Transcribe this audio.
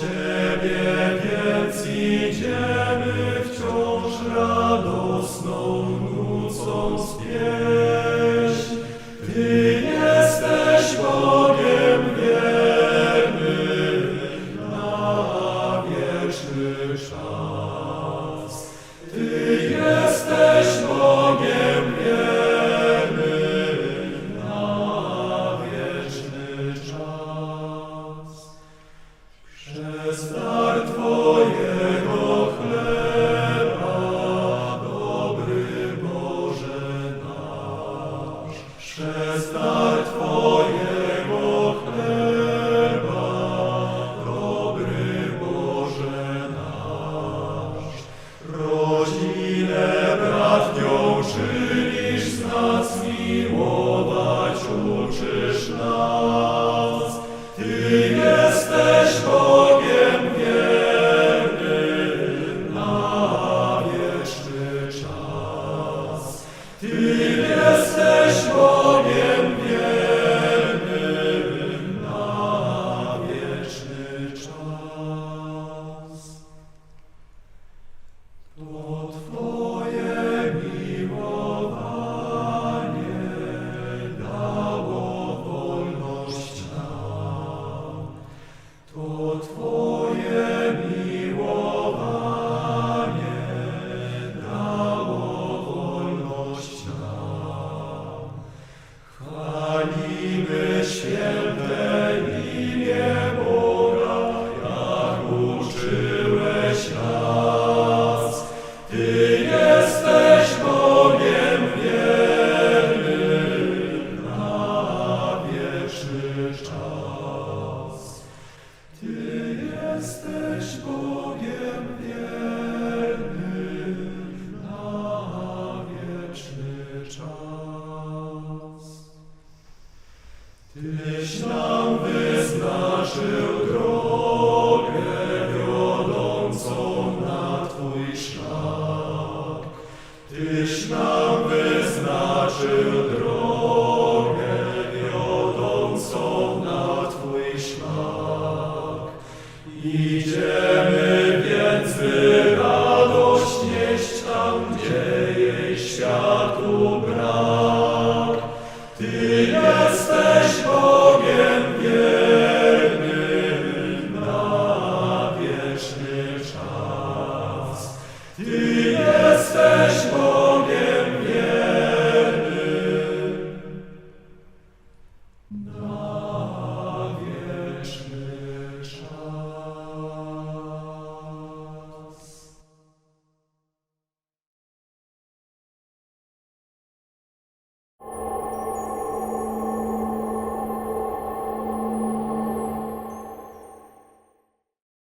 Ciebie więc idziemy wciąż radosną nocą śpiew. Шеста Ty jesteś Bogiem czas. Tyś nam wyznaczył drogę wiodącą na Twój szlak. Tyś nam wyznaczył drogę wiodącą na Twój szlak. Idziemy więc, by radość nieść tam, gdzie jej świat. Ty